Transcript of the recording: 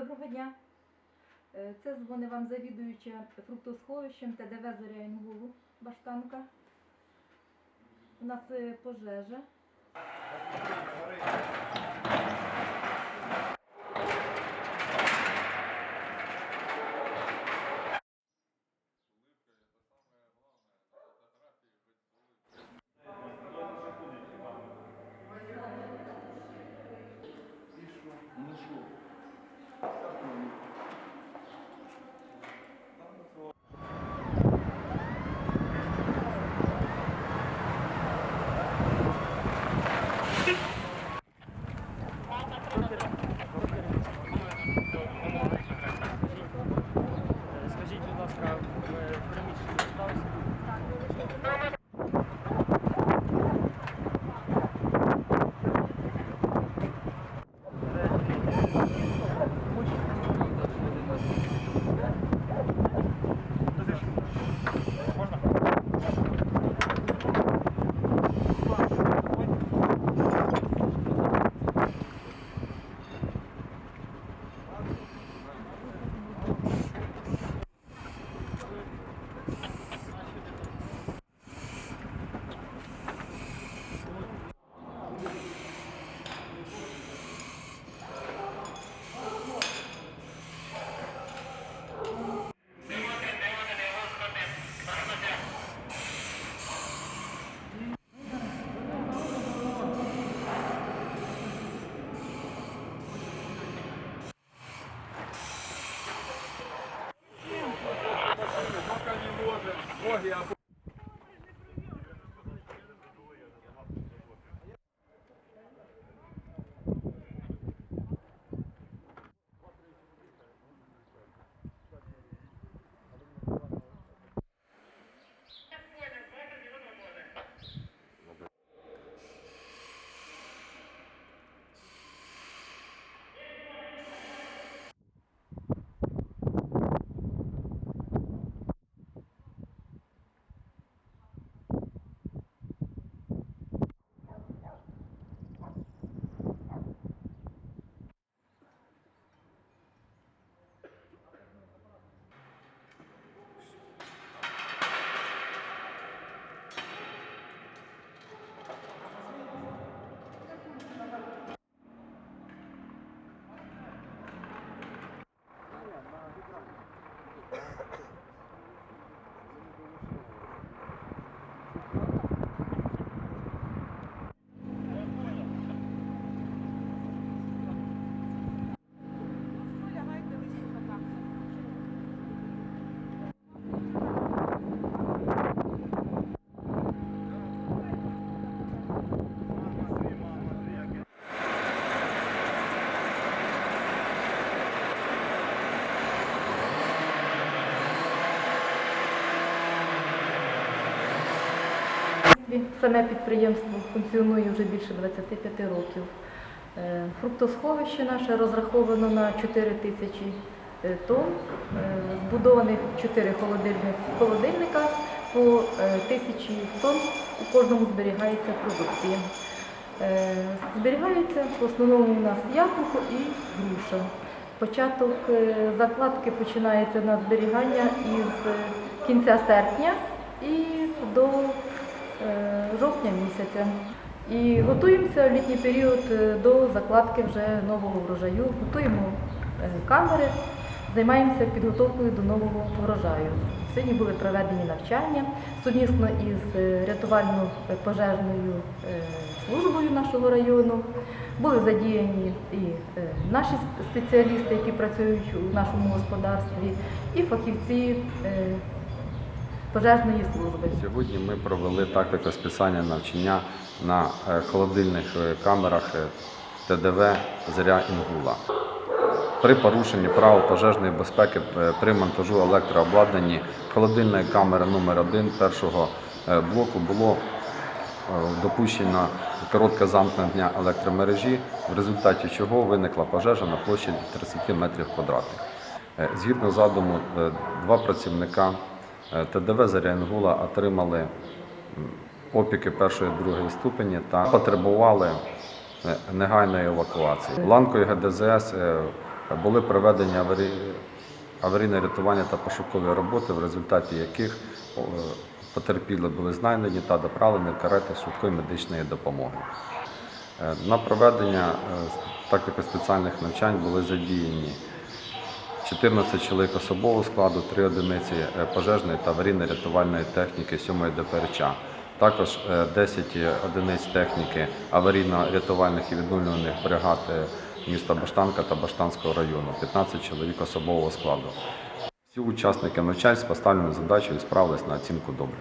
Доброго дня. Е, Це дзвонить вам завідуюча фруктосховищем ТДВ Зоря Інгулу Баштанка. У нас е, пожежа. hapo Саме підприємство функціонує вже більше 25 років. Е, Фруктосховище наше розраховано на 4 тисячі е, тонн, Е, збудованих 4 холодильних холодильника по тисячі тонн. У кожному зберігається продукція. Зберігається в основному у нас яблуко і груша. Початок закладки починається на зберігання із кінця серпня і до жовтня місяця. І готуємося в літній період е, до закладки вже нового врожаю. Готуємо е, камери, займаємося підготовкою до нового врожаю. Сьогодні були проведені навчання сумісно із е, рятувально-пожежною службою нашого району. Були задіяні і наші спеціалісти, які працюють у нашому господарстві, і фахівці пожежної служби. Сьогодні ми провели тактико списання навчання на е, холодильних е, камерах е, ТДВ Заря Інгула. При порушенні правил пожежної безпеки при монтажу електрообладнання холодильної камери номер 1 першого блоку було допущено коротке замкнення електромережі, в результаті чого виникла пожежа на площі 30 метрів квадратних. Згідно задуму, два працівника ТДВ «Заря Інгула» отримали опіки першої другої ступені та потребували е, негайної евакуації. Ланкою ГДЗС е, Були проведені аварі... аварійне рятування та пошукові роботи, в результаті яких потерпіли були знайдені та доправлені карети швидкої медичної допомоги. Е, На проведення е, тактико-спеціальних навчань були задіяні 14 чоловік особового складу, 3 одиниці е, пожежної та аварійно-рятувальної техніки 7 ДПРЧ. Також е, 10 одиниць техніки аварійно-рятувальних і відновлюваних бригад е, міста Баштанка та Баштанського району, 15 чоловік особового складу. Всі учасники навчань з поставленою задачею справились на оцінку добре.